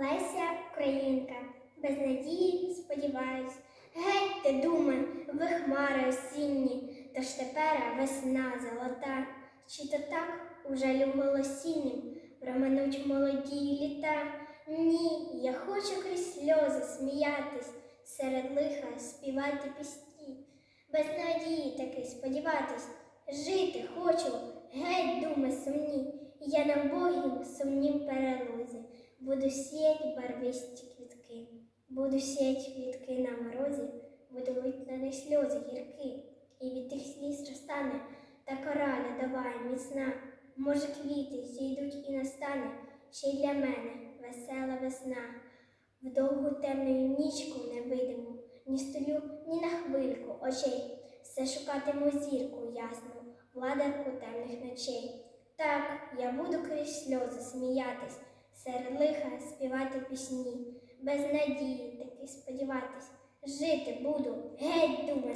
Леся Українка, без надії сподіваюсь. Геть ти думи, ви хмари осінні, тож тепер весна золота. Чи то так у жалю голосіннім проминуть молоді літа? Ні, я хочу крізь сльози сміятись, серед лиха співати пісні. Без надії таки сподіватись, жити хочу, геть думи сумні. Я на Богім сумнім перелозі, буду сіять барвисті квітки, буду сіять квітки на морозі, буду лить на них сльози гірки, і від тих сліз розтане та кора льодова і міцна. Може, квіти зійдуть і настане. Ще й для мене весела весна. В довгу темну нічку невидиму, ні столю, ні на хвильку очей, все шукатиму зірку ясну, владарку темних ночей. Так, я буду крізь сльози сміятись, серед лиха співати пісні, без надії таки сподіватись, жити буду, геть сумні.